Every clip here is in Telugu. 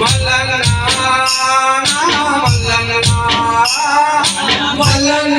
మల్లన్న మల్లన్న మల్లన్న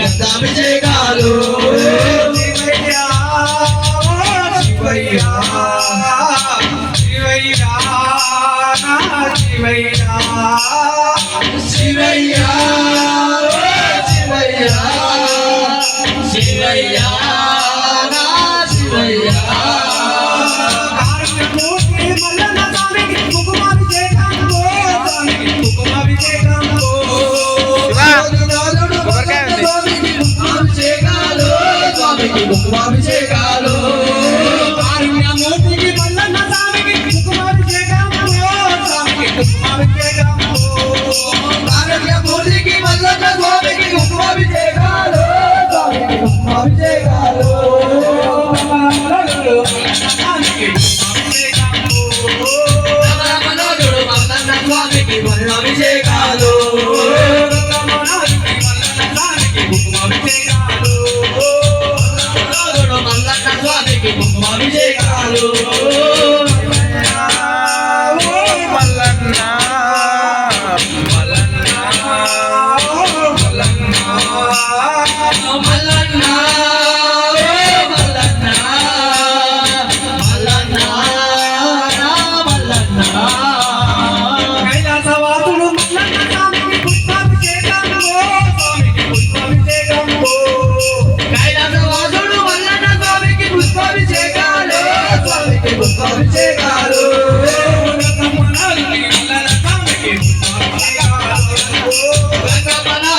గంగాభిషేకాలు శివయ్యా శివయ్యా శివయ్యా మల్లన్నడు స్వామికి కుంకుమాభిషేకం ఓ